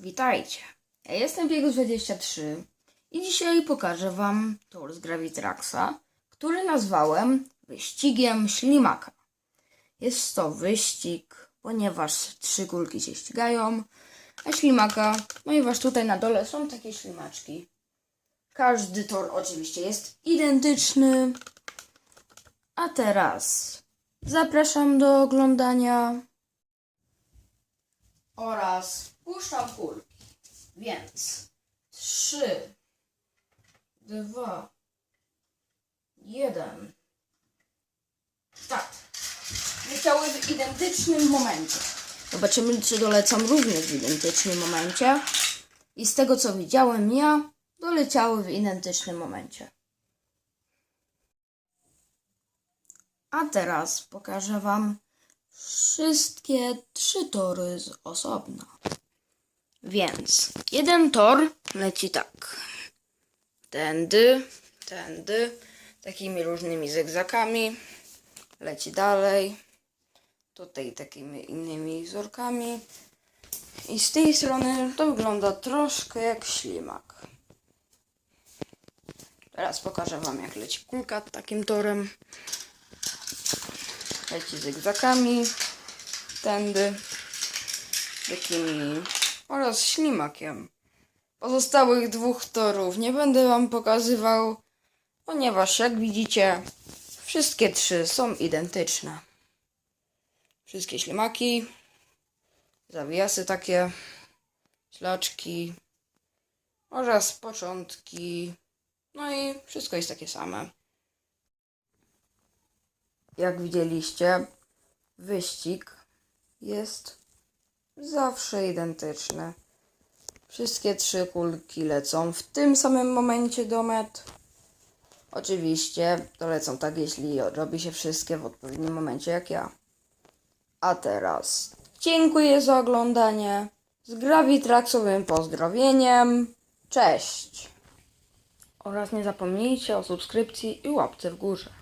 Witajcie. Ja jestem Biegu23 i dzisiaj pokażę Wam tor z Gravitraxa, który nazwałem wyścigiem ślimaka. Jest to wyścig, ponieważ trzy kulki się ścigają, a ślimaka, ponieważ tutaj na dole są takie ślimaczki. Każdy tor oczywiście jest identyczny. A teraz zapraszam do oglądania oraz puszczam kulki. Więc trzy, dwa, jeden. Start. Leciały w identycznym momencie. Zobaczymy, czy dolecą również w identycznym momencie. I z tego, co widziałem ja, doleciały w identycznym momencie. A teraz pokażę Wam wszystkie trzy tory z osobna. Więc jeden tor leci tak. Tędy, tędy, takimi różnymi zygzakami. Leci dalej. Tutaj takimi innymi wzorkami. I z tej strony to wygląda troszkę jak ślimak. Teraz pokażę Wam, jak leci kulka takim torem. Leci zygzakami. Tędy. Takimi oraz ślimakiem. Pozostałych dwóch torów nie będę Wam pokazywał, ponieważ jak widzicie, wszystkie trzy są identyczne. Wszystkie ślimaki, zawiasy takie, ślaczki oraz początki, no i wszystko jest takie same. Jak widzieliście, wyścig jest zawsze identyczny. Wszystkie trzy kulki lecą w tym samym momencie do met. Oczywiście dolecą tak, jeśli robi się wszystkie w odpowiednim momencie jak ja. A teraz dziękuję za oglądanie. Z Gravitraxowym pozdrowieniem. Cześć! Oraz nie zapomnijcie o subskrypcji i łapce w górze.